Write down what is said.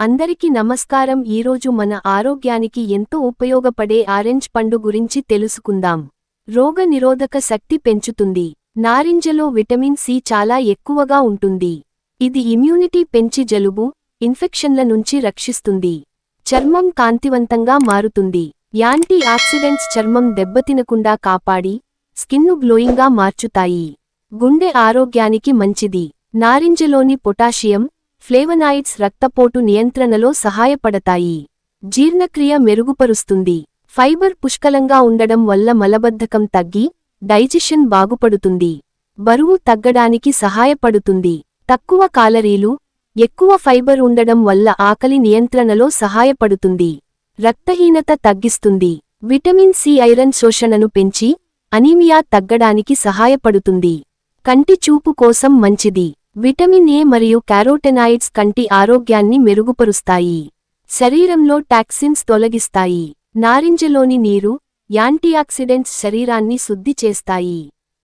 అందరికీ నమస్కారం. ఈరోజు మన ఆరోగ్యానికి ఎంతో ఉపయోగపడే ఆరెంజ్ పండు గురించి తెలుసుకుందాం. రోగ నిరోధక శక్తి పెంచుతుంది. నారింజలో విటమిన్ సి చాలా ఎక్కువగా ఉంటుంది. ఇది ఇమ్యూనిటీ పెంచి జలుబు ఇన్ఫెక్షన్ల నుంచి రక్షిస్తుంది. చర్మం కాంతివంతంగా మారుతుంది. యాంటీ ఆక్సిడెంట్స్ చర్మం దెబ్బతినకుండా కాపాడి స్కిన్ను గ్లోయింగ్గా మార్చుతాయి. గుండె ఆరోగ్యానికి మంచిది. నారింజలోని పొటాషియం ఫ్లేవనాయిడ్స్ రక్తపోటు నియంత్రణలో సహాయపడతాయి. జీర్ణక్రియ మెరుగుపరుస్తుంది. ఫైబర్ పుష్కలంగా ఉండడం వల్ల మలబద్ధకం తగ్గి డైజెషన్ బాగుపడుతుంది. బరువు తగ్గడానికి సహాయపడుతుంది. తక్కువ కాలరీలు ఎక్కువ ఫైబర్ ఉండడం వల్ల ఆకలి నియంత్రణలో సహాయపడుతుంది. రక్తహీనత తగ్గిస్తుంది. విటమిన్ సి ఐరన్ శోషణను పెంచి అనీమియా తగ్గడానికి సహాయపడుతుంది. కంటి చూపు కోసం మంచిది. విటమిన్ ఏ మరియు క్యారోటెనాయిడ్స్ కంటి ఆరోగ్యాన్ని మెరుగుపరుస్తాయి. శరీరంలో టాక్సిన్స్ తొలగిస్తాయి. నారింజలోని నీరు యాంటీఆక్సిడెంట్స్ శరీరాన్ని శుద్ధి చేస్తాయి.